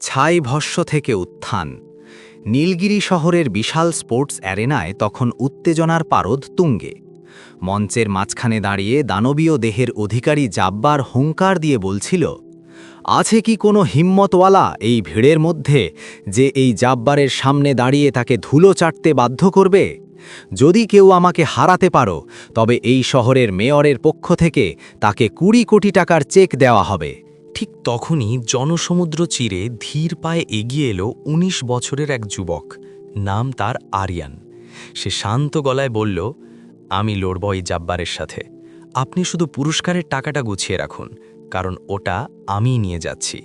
ছাই ভস্য থেকে উত্থান। নীলগিরি শহরের বিশাল স্পোর্টস অ্যারেনায় তখন উত্তেজনার পারদ তুঙ্গে। মঞ্চের মাঝখানে দাঁড়িয়ে দানবীয় দেহের অধিকারী জাব্বার হুঙ্কার দিয়ে বলছিল, আছে কি কোনো হিম্মতওয়ালা এই ভিড়ের মধ্যে যে এই জাব্বারের সামনে দাঁড়িয়ে তাকে ধুলো চাটতে বাধ্য করবে? যদি কেউ আমাকে হারাতে পারো, তবে এই শহরের মেয়রের পক্ষ থেকে তাকে কুড়ি কোটি টাকার চেক দেওয়া হবে। ঠিক তখনই জনসমুদ্র চিরে ধীর পায়ে এগিয়ে এলো ১৯ বছরের এক যুবক। নাম তার আরিয়ান। সে শান্ত গলায় বলল, আমি লড়ব এই জাব্বারের সাথে। আপনি শুধু পুরস্কারের টাকাটা গুছিয়ে রাখুন, কারণ ওটা আমিই নিয়ে যাচ্ছি।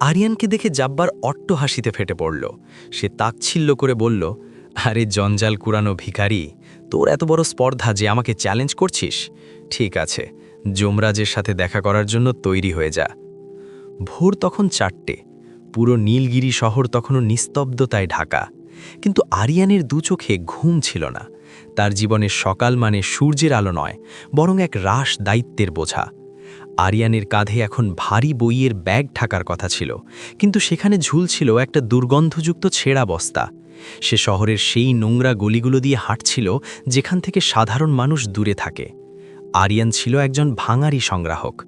আরিয়ানকে দেখে জাব্বার অট্ট হাসিতে ফেটে পড়ল। সে তাচ্ছিল্য করে বলল, আরে জঞ্জাল কুরানো ভিখারি, তোর এত বড় স্পর্ধা যে আমাকে চ্যালেঞ্জ করছিস? ঠিক আছে, যমরাজের সাথে দেখা করার জন্য তৈরি হয়ে যা। ভোর তখন চারটে। পুরো নীলগিরি শহর তখনও নিস্তব্ধতায় ঢাকা। কিন্তু আরিয়ানের দু চোখে ঘুম ছিল না। তার জীবনের সকাল মানে সূর্যের আলো নয়, বরং এক রাস দায়িত্বের বোঝা। আরিয়ানের কাঁধে এখন ভারী বইয়ের ব্যাগ ঠাকার কথা ছিল, কিন্তু সেখানে ঝুলছিল একটা দুর্গন্ধযুক্ত ছেঁড়া বস্তা। সে শহরের সেই নোংরা গলিগুলো দিয়ে হাঁটছিল, যেখান থেকে সাধারণ মানুষ দূরে থাকে। আরিয়ান ছিল একজন ভাঙারি সংগ্রাহক।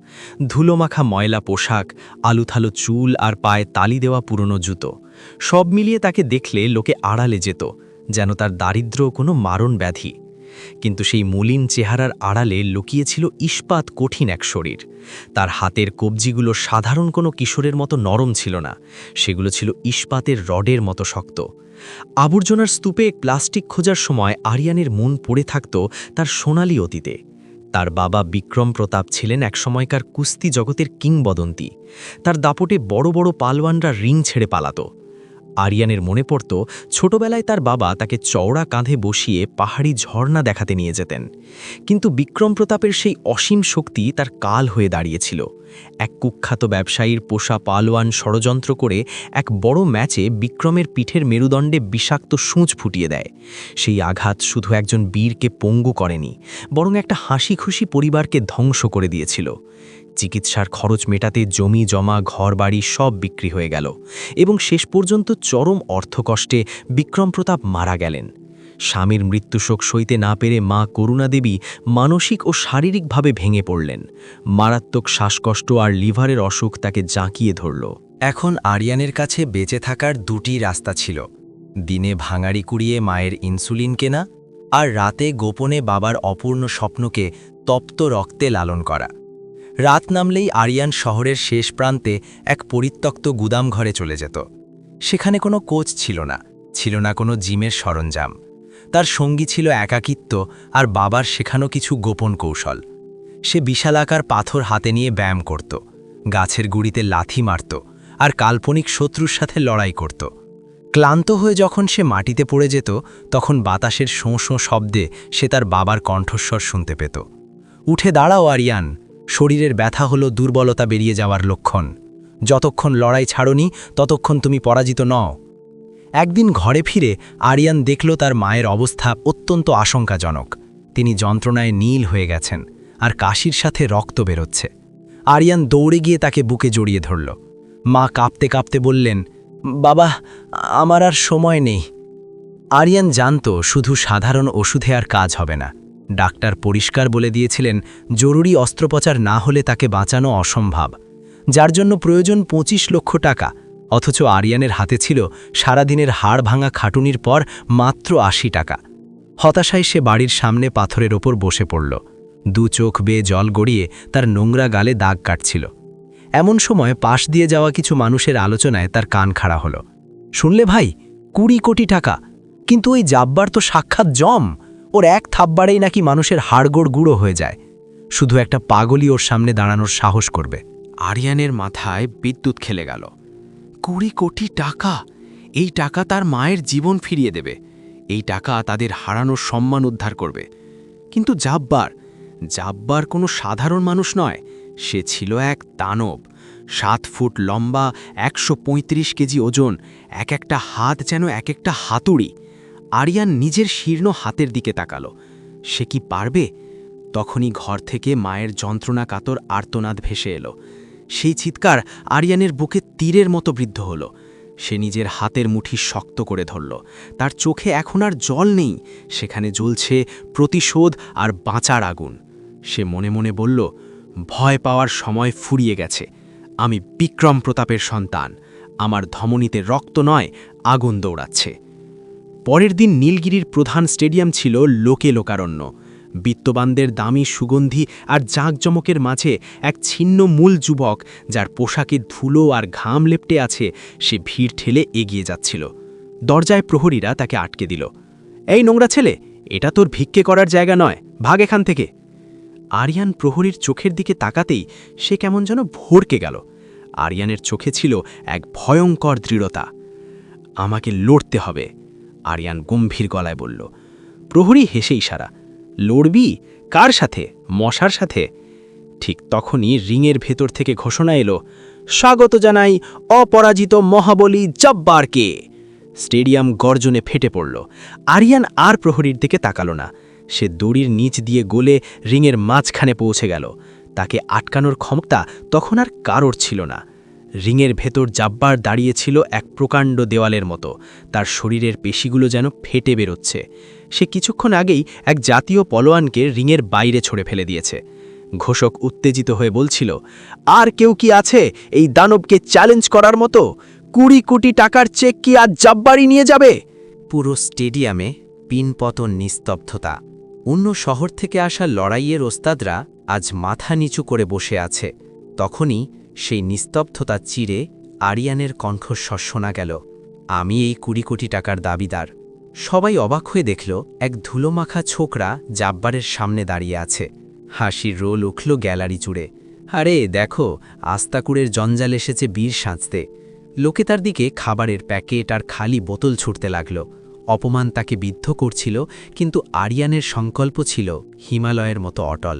ধুলোমাখা ময়লা পোশাক, আলুথালো চুল আর পায়ে তালি দেওয়া পুরনো জুতো। সব মিলিয়ে তাকে দেখলে লোকে আড়ালে যেত, যেন তার দারিদ্র কোনো মারণ ব্যাধি। কিন্তু সেই মলিন চেহারার আড়ালে লুকিয়েছিল ইস্পাত কঠিন এক শরীর। তার হাতের কবজিগুলো সাধারণ কোনো কিশোরের মতো নরম ছিল না, সেগুলো ছিল ইস্পাতের রডের মতো শক্ত। আবর্জনার স্তূপে প্লাস্টিক খোঁজার সময় আরিয়ানের মন পড়ে থাকত তার সোনালি অতীতে। তার বাবা বিক্রম প্রতাপ ছিলেন একসময়কার কুস্তি জগতের কিংবদন্তি। তার দাপটে বড় বড় পালওয়ানরা রিং ছেড়ে পালাত। আরিয়ানের মনে পড়ত, ছোটবেলায় তার বাবা তাকে চওড়া কাঁধে বসিয়ে পাহাড়ি ঝর্ণা দেখাতে নিয়ে যেতেন। কিন্তু বিক্রম প্রতাপের সেই অসীম শক্তি তার কাল হয়ে দাঁড়িয়েছিল। এক কুখ্যাত ব্যবসায়ীর পোষা পালোয়ান ষড়যন্ত্র করে এক বড় ম্যাচে বিক্রমের পিঠের মেরুদণ্ডে বিষাক্ত সূঁচ ফুটিয়ে দেয়। সেই আঘাত শুধু একজন বীরকে পঙ্গু করেনি, বরং একটা হাসি খুশি পরিবারকে ধ্বংস করে দিয়েছিল। চিকিৎসার খরচ মেটাতে জমি, জমা, ঘরবাড়ি সব বিক্রি হয়ে গেল এবং শেষ পর্যন্ত চরম অর্থকষ্টে বিক্রম প্রতাপ মারা গেলেন। স্বামীর মৃত্যুশোক সইতে না পেরে মা করুণা দেবী মানসিক ও শারীরিকভাবে ভেঙে পড়লেন। মারাত্মক শ্বাসকষ্ট আর লিভারের অসুখ তাকে জাঁকিয়ে ধরল। এখন আরিয়ানের কাছে বেঁচে থাকার দুটি রাস্তা ছিল। দিনে ভাঙাড়ি কুড়িয়ে মায়ের ইনসুলিন কেনা আর রাতে গোপনে বাবার অপূর্ণ স্বপ্নকে তপ্ত রক্তে লালন করা। রাত নামলেই আরিয়ান শহরের শেষ প্রান্তে এক পরিত্যক্ত গুদাম ঘরে চলে যেত। সেখানে কোনো কোচ ছিল না ছিল না কোনো জিমের সরঞ্জাম। তার সঙ্গী ছিল একাকিত্ব আর বাবার শেখানো কিছু গোপন কৌশল। সে বিশালাকার পাথর হাতে নিয়ে ব্যায়াম করত, গাছের গুড়িতে লাথি মারত আর কাল্পনিক শত্রুর সাথে লড়াই করত। ক্লান্ত হয়ে যখন সে মাটিতে পড়ে যেত, তখন বাতাসের শোঁ শোঁ শব্দে সে তার বাবার কণ্ঠস্বর শুনতে পেত। উঠে দাঁড়াও, আরিয়ান! শরীরের ব্যথা হলো দুর্বলতা বেরিয়ে যাওয়ার লক্ষণ। যতক্ষণ লড়াই ছাড়নি, ততক্ষণ তুমি পরাজিত নও। একদিন ঘরে ফিরে আরিয়ান দেখল তার মায়ের অবস্থা অত্যন্ত আশঙ্কাজনক। তিনি যন্ত্রণায় নীল হয়ে গেছেন আর কাশির সাথে রক্ত বেরোচ্ছে। আরিয়ান দৌড়ে গিয়ে তাকে বুকে জড়িয়ে ধরল। মা কাঁপতে কাঁপতে বললেন, বাবা, আমার আর সময় নেই। আরিয়ান জানত শুধু সাধারণ ওষুধে আর কাজ হবে না। ডাক্তার পরিষ্কার বলে দিয়েছিলেন, জরুরি অস্ত্রোপচার না হলে তাকে বাঁচানো অসম্ভব। যার জন্য প্রয়োজন ২৫ লক্ষ টাকা। অথচ আরিয়ানের হাতে ছিল সারাদিনের হাড় ভাঙা খাটুনির পর মাত্র আশি টাকা। হতাশায় সে বাড়ির সামনে পাথরের ওপর বসে পড়ল। দু চোখ বেয়ে জল গড়িয়ে তার নোংরা গালে দাগ কাটছিল। এমন সময় পাশ দিয়ে যাওয়া কিছু মানুষের আলোচনায় তার কান খাড়া হলো। শুনলে ভাই, কুড়ি কোটি টাকা। কিন্তু ওই জাব্বার তো সাক্ষাৎ জম। ওর এক থাব্বারেই নাকি মানুষের হাড়গোড় গুঁড়ো হয়ে যায়। শুধু একটা পাগলই ওর সামনে দাঁড়ানোর সাহস করবে। আরিয়ানের মাথায় বিদ্যুৎ খেলে গেল। কুড়ি কোটি টাকা! এই টাকা তার মায়ের জীবন ফিরিয়ে দেবে। এই টাকা তাদের হারানোর সম্মান উদ্ধার করবে। কিন্তু জাব্বার জাব্বার কোনো সাধারণ মানুষ নয়। সে ছিল এক দানব। সাত ফুট লম্বা, একশো পঁয়ত্রিশ কেজি ওজন, এক একটা হাত যেন এক একটা হাতুড়ি। আরিয়ান নিজের শীর্ণ হাতের দিকে তাকালো। সে কি পারবে? তখনই ঘর থেকে মায়ের যন্ত্রণা কাতর আর্তনাদ ভেসে এলো। সেই চিৎকার আরিয়ানের বুকে তীরের মতো বৃদ্ধ হল। সে নিজের হাতের মুঠি শক্ত করে ধরল। তার চোখে এখন আর জল নেই। সেখানে জ্বলছে প্রতিশোধ আর বাঁচার আগুন। সে মনে মনে বলল, ভয় পাওয়ার সময় ফুরিয়ে গেছে। আমি বিক্রম প্রতাপের সন্তান। আমার ধমনীতে রক্ত নয়, আগুন দৌড়াচ্ছে। পরের দিন নীলগিরির প্রধান স্টেডিয়াম ছিল লোকে লোকারণ্য। বিত্তবানদের দামি সুগন্ধি আর জাঁকজমকের মাঝে এক ছিন্ন মূল যুবক যার পোশাকে ধুলো আর ঘাম লেপটে আছে, সে ভিড় ঠেলে এগিয়ে যাচ্ছিল। দরজায় প্রহরীরা তাকে আটকে দিল। এই নোংরা ছেলে, এটা তোর ভিক্ষে করার জায়গা নয়, ভাগ এখান থেকে। আরিয়ান প্রহরীর চোখের দিকে তাকাতেই সে কেমন যেন ভরকে গেল। আরিয়ানের চোখে ছিল এক ভয়ঙ্কর দৃঢ়তা। আমাকে লড়তে হবে আরিয়ান গম্ভীর গলায় বলল, প্রহরী হেসে ইশারা, লড়বি? কার সাথে? মশার সাথে? ঠিক তখনই রিংয়ের ভেতর থেকে ঘোষণা এলো, স্বাগত জানাই অপরাজিত মহাবলী জব্বারকে। স্টেডিয়াম গর্জনে ফেটে পড়ল, আরিয়ান আর প্রহরীর দিকে তাকালো না, সে দড়ির নিচ দিয়ে গোলে রিংয়ের মাঝখানে পৌঁছে গেল, তাকে আটকানোর ক্ষমতা তখন আর কারোর ছিল না। রিংয়ের ভেতর জাব্বার দাঁড়িয়েছিল এক প্রকাণ্ড দেওয়ালের মতো। তার শরীরের পেশিগুলো যেন ফেটে বেরোচ্ছে। সে কিছুক্ষণ আগেই এক জাতীয় পলোয়ানকে রিংয়ের বাইরে ছড়ে ফেলে দিয়েছে। ঘোষক উত্তেজিত হয়ে বলছিল, আর কেউ কি আছে এই দানবকে চ্যালেঞ্জ করার মতো? কুড়ি কোটি টাকার চেক কি আজ জাব্বারই নিয়ে যাবে? পুরো স্টেডিয়ামে পিনপতন নিস্তব্ধতা। অন্য শহর থেকে আসা লড়াইয়ের ওস্তাদরা আজ মাথা নিচু করে বসে আছে। তখনই সেই নিস্তব্ধতা চিরে আরিয়ানের কণ্ঠস্বর শোনা গেল, আমি এই কুড়ি কোটি টাকার দাবিদার। সবাই অবাক হয়ে দেখল, এক ধুলোমাখা ছোকরা জাব্বারের সামনে দাঁড়িয়ে আছে। হাসির রোল উঠল গ্যালারি জুড়ে। আরে, দেখো আস্তাকুড়ের জঞ্জাল এসেছে বীর সাঁচতে। লোকে তার দিকে খাবারের প্যাকেট আর খালি বোতল ছুটতে লাগল। অপমান তাকে বিদ্ধ করছিল, কিন্তু আরিয়ানের সংকল্প ছিল হিমালয়ের মতো অটল।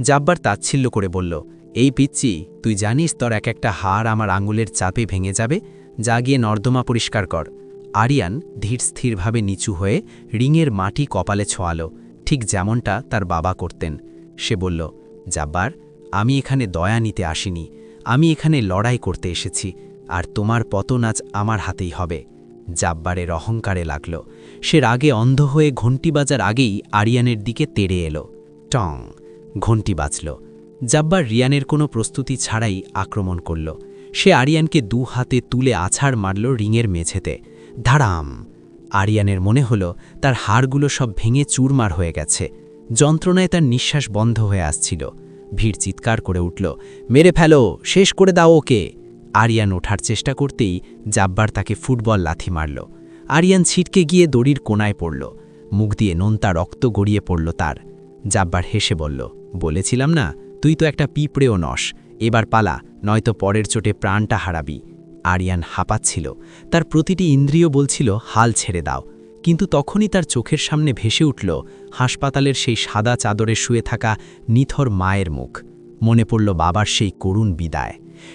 জাব্বার তাচ্ছিল্য করে বলল এই পিচ্চি তুই জানিস তোর এক একটা হাড় আমার আঙুলের চাপে ভেঙে যাবে? যা গিয়ে নর্দমা পরিষ্কার কর। আরিয়ান ধীর স্থিরভাবে নিচু হয়ে রিংয়ের মাটি কপালে ছোঁয়ালো। ঠিক যেমনটা তার বাবা করতেন। সে বলল, জাব্বার, আমি এখানে দয়া নিতে আসিনি। আমি এখানে লড়াই করতে এসেছি। আর তোমার পতন আজ আমার হাতেই হবে। জাব্বারের অহংকারে লাগল। সে রাগে অন্ধ হয়ে ঘণ্টি বাজার আগেই আরিয়ানের দিকে তেড়ে এলো। টং! ঘণ্টি বাজল। জাব্বার রিয়ানের কোনো প্রস্তুতি ছাড়াই আক্রমণ করল। সে আরিয়ানকে দু হাতে তুলে আছাড় মারল রিংয়ের মেঝেতে। ধারাম আরিয়ানের মনে হল তার হাড়গুলো সব ভেঙে চুরমার হয়ে গেছে। যন্ত্রণায় তার নিঃশ্বাস বন্ধ হয়ে আসছিল। ভিড় চিৎকার করে উঠল, মেরে ফেলো, শেষ করে দাও ওকে! আরিয়ান ওঠার চেষ্টা করতেই জাব্বার তাকে ফুটবল লাথি মারল। আরিয়ান ছিটকে গিয়ে দড়ির কোনায় পড়ল। মুখ দিয়ে নোনতা রক্ত গড়িয়ে পড়ল তার। জাব্বার হেসে বলল, বলেছিলাম না তুই তো একটা পিঁপড়েও নস। এবার পালা, নয়তো পরের চোটে প্রাণটা হারাবি। আরিয়ান হাঁপাচ্ছিল। তার প্রতিটি ইন্দ্রিয় বলছিল, হাল ছেড়ে দাও। কিন্তু তখনই তার চোখের সামনে ভেসে উঠল হাসপাতালের সেই সাদা চাদরে শুয়ে থাকা নিথর মায়ের মুখ। মনে পড়ল বাবার সেই করুণ বিদায়।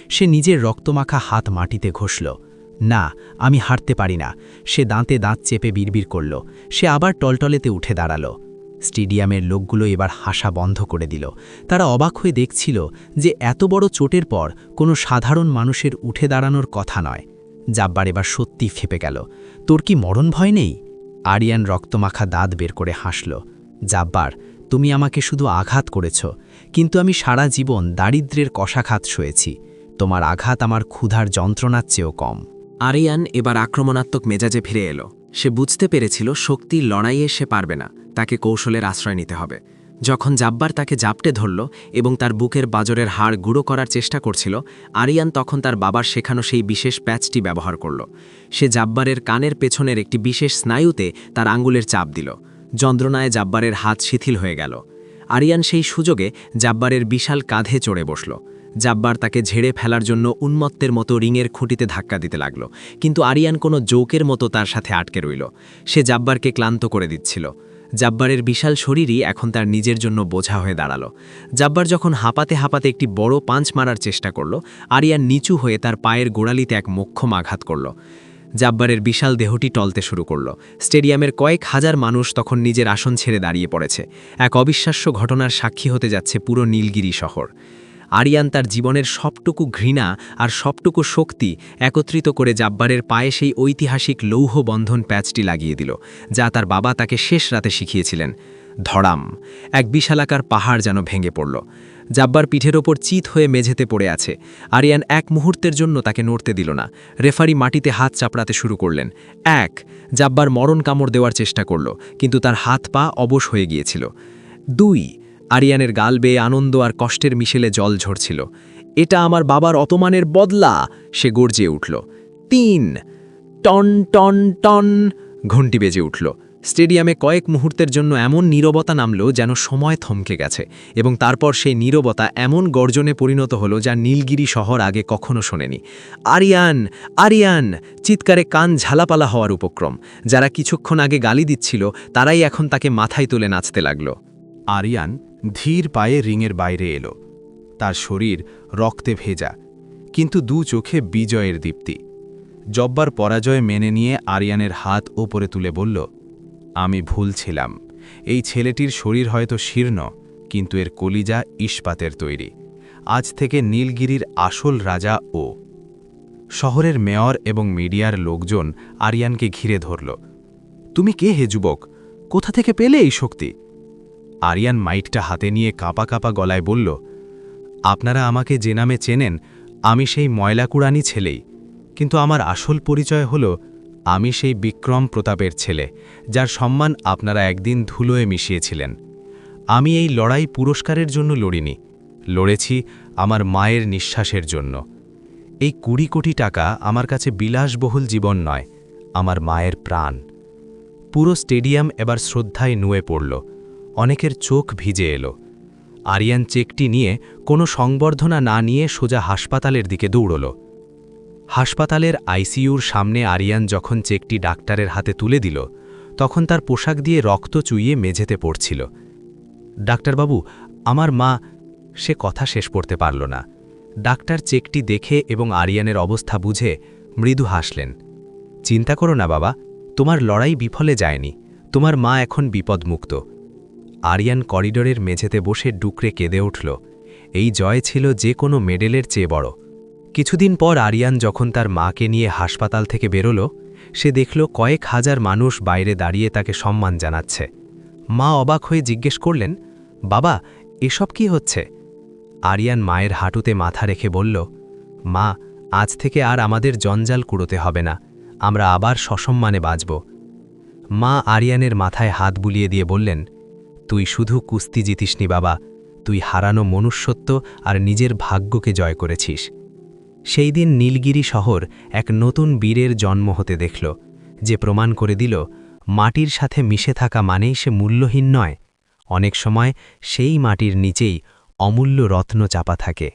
সে নিজের রক্তমাখা হাত মাটিতে ঘষল। না, আমি হারতে পারি না। সে দাঁতে দাঁত চেপে বিড়বিড় করল। সে আবার টলটলেতে উঠে দাঁড়াল। স্টেডিয়ামের লোকগুলো এবার হাসা বন্ধ করে দিল। তারা অবাক হয়ে দেখছিল যে এত বড় চোটের পর কোনো সাধারণ মানুষের উঠে দাঁড়ানোর কথা নয়। জাব্বার এবার সত্যি ফেপে গেল। তোর কি মরণ ভয় নেই? আরিয়ান রক্তমাখা দাঁত বের করে হাসল। জাব্বার, তুমি আমাকে শুধু আঘাত করেছ, কিন্তু আমি সারা জীবন দারিদ্রের কষাঘাত সয়েছি। তোমার আঘাত আমার ক্ষুধার যন্ত্রণার চেয়েও কম। আরিয়ান এবার আক্রমণাত্মক মেজাজে ফিরে এলো। সে বুঝতে পেরেছিল শক্তির লড়াইয়ে সে পারবে না। তাকে কৌশলের আশ্রয় নিতে হবে। যখন জাব্বার তাকে জাপটে ধরল এবং তার বুকের বাজরের হাড় গুঁড়ো করার চেষ্টা করছিল, আরিয়ান তখন তার বাবার শেখানো সেই বিশেষ প্যাচটি ব্যবহার করল। সে জাব্বারের কানের পেছনের একটি বিশেষ স্নায়ুতে তার আঙ্গুলের চাপ দিল। যন্ত্রণায় জাব্বারের হাত শিথিল হয়ে গেল। আরিয়ান সেই সুযোগে জাব্বারের বিশাল কাঁধে চড়ে বসল। জাব্বার তাকে ঝেড়ে ফেলার জন্য উন্মত্তের মতো রিংয়ের খুঁটিতে ধাক্কা দিতে লাগল। কিন্তু আরিয়ান কোনো জোকের মতো তার সাথে আটকে রইল। সে জাব্বারকে ক্লান্ত করে দিচ্ছিল। জাব্বারের বিশাল শরীরই এখন তার নিজের জন্য বোঝা হয়ে দাঁড়াল। জাব্বার যখন হাঁপাতে হাঁপাতে একটি বড় পাঞ্চ মারার চেষ্টা করল, আরিয়ান নিচু হয়ে তার পায়ের গোড়ালিতে এক মোক্ষম আঘাত করল। জাব্বারের বিশাল দেহটি টলতে শুরু করল। স্টেডিয়ামের কয়েক হাজার মানুষ তখন নিজের আসন ছেড়ে দাঁড়িয়ে পড়েছে। এক অবিশ্বাস্য ঘটনার সাক্ষী হতে যাচ্ছে পুরো নীলগিরি শহর। আরিয়ান তার জীবনের সবটুকু ঘৃণা আর সবটুকু শক্তি একত্রিত করে জাব্বারের পায়ে সেই ঐতিহাসিক লৌহ বন্ধন প্যাচটি লাগিয়ে দিল, যা তার বাবা তাকে শেষ রাতে শিখিয়েছিলেন। ধড়াম, এক বিশালাকার পাহাড় যেন ভেঙে পড়ল। জাব্বার পিঠের ওপর চিত হয়ে মেঝেতে পড়ে আছে। আরিয়ান এক মুহূর্তের জন্য তাকে নড়তে দিল না। রেফারি মাটিতে হাত চাপড়াতে শুরু করলেন। এক, জাব্বার মরণ কামড় দেওয়ার চেষ্টা করল, কিন্তু তার হাত পা অবশ হয়ে গিয়েছিল। দুই আরিয়ানের গাল বেয়ে আনন্দ আর কষ্টের মিশেলে জল ঝরছিল। এটা আমার বাবার অতমানের বদলা, সে গর্জে উঠল। তিন, টন টন টন, ঘণ্টি বেজে উঠল। স্টেডিয়ামে কয়েক মুহূর্তের জন্য এমন নীরবতা নামল যেন সময় থমকে গেছে এবং তারপর সেই নীরবতা এমন গর্জনে পরিণত হলো যা নীলগিরি শহর আগে কখনো শোনেনি। আরিয়ান আরিয়ান, চিৎকারে কান ঝালাপালা হওয়ার উপক্রম। যারা কিছুক্ষণ আগে গালি দিচ্ছিল, তারাই এখন তাকে মাথায় তুলে নাচতে লাগল। আরিয়ান ধীর পায়ে রিংয়ের বাইরে এলো। তার শরীর রক্তে ভেজা, কিন্তু দু চোখে বিজয়ের দীপ্তি। জব্বার পরাজয় মেনে নিয়ে আরিয়ানের হাত ওপরে তুলে বলল, আমি ভুল ছিলাম। এই ছেলেটির শরীর হয়তো শীর্ণ, কিন্তু এর কলিজা ইস্পাতের তৈরি। আজ থেকে নীলগিরির আসল রাজা ও। শহরের মেয়র এবং মিডিয়ার লোকজন আরিয়ানকে ঘিরে ধরল, তুমি কে হে যুবক? কোথা থেকে পেলে এই শক্তি? আরিয়ান মাইকটা হাতে নিয়ে কাঁপা কাঁপা গলায় বলল, আপনারা আমাকে যে নামে চেনেন, আমি সেই ময়লাকুড়ানি ছেলেই। কিন্তু আমার আসল পরিচয় হল, আমি সেই বিক্রম প্রতাপের ছেলে, যার সম্মান আপনারা একদিন ধুলোয় মিশিয়েছিলেন। আমি এই লড়াই পুরস্কারের জন্য লড়িনি, লড়েছি আমার মায়ের নিঃশ্বাসের জন্য। এই কুড়ি কোটি টাকা আমার কাছে বিলাসবহুল জীবন নয়, আমার মায়ের প্রাণ। পুরো স্টেডিয়াম এবার শ্রদ্ধায় নুয়ে পড়ল। অনেকের চোখ ভিজে এলো। আরিয়ান চেকটি নিয়ে কোনো সংবর্ধনা না নিয়ে সোজা হাসপাতালের দিকে দৌড়ল। হাসপাতালের আইসিইউর সামনে আরিয়ান যখন চেকটি ডাক্তারের হাতে তুলে দিল, তখন তার পোশাক দিয়ে রক্ত চুইয়ে মেঝেতে পড়ছিল। ডাক্তারবাবু, আমার মা, সে কথা শেষ করতে পারল না। ডাক্তার চেকটি দেখে এবং আরিয়ানের অবস্থা বুঝে মৃদু হাসলেন। চিন্তা করো না বাবা, তোমার লড়াই বিফলে যায়নি। তোমার মা এখন বিপদমুক্ত। আরিয়ান করিডোরের মেঝেতে বসে ডুকরে কেঁদে উঠল। এই জয় ছিল যে কোনো মেডেলের চেয়ে বড়। কিছুদিন পর আরিয়ান যখন তার মাকে নিয়ে হাসপাতাল থেকে বেরোল, সে দেখল কয়েক হাজার মানুষ বাইরে দাঁড়িয়ে তাকে সম্মান জানাচ্ছে। মা অবাক হয়ে জিজ্ঞেস করলেন, বাবা, এসব কি হচ্ছে? আরিয়ান মায়ের হাঁটুতে মাথা রেখে বলল, মা, আজ থেকে আর আমাদের জঞ্জাল কুড়োতে হবে না, আমরা আবার সসম্মানে বাঁচব। মা আরিয়ানের মাথায় হাত বুলিয়ে দিয়ে বললেন তুই শুধু কুস্তি জিতিসনি, বাবা। তুই হারানো মনুষ্যত্ব আর নিজের ভাগ্যকে জয় করেছিস। সেই দিন নীলগিরি শহর এক নতুন বীরের জন্ম হতে দেখল, যে প্রমাণ করে দিল, মাটির সাথে মিশে থাকা মানেই সে মূল্যহীন নয়। অনেক সময় সেই মাটির নিচেই অমূল্য রত্ন চাপা থাকে।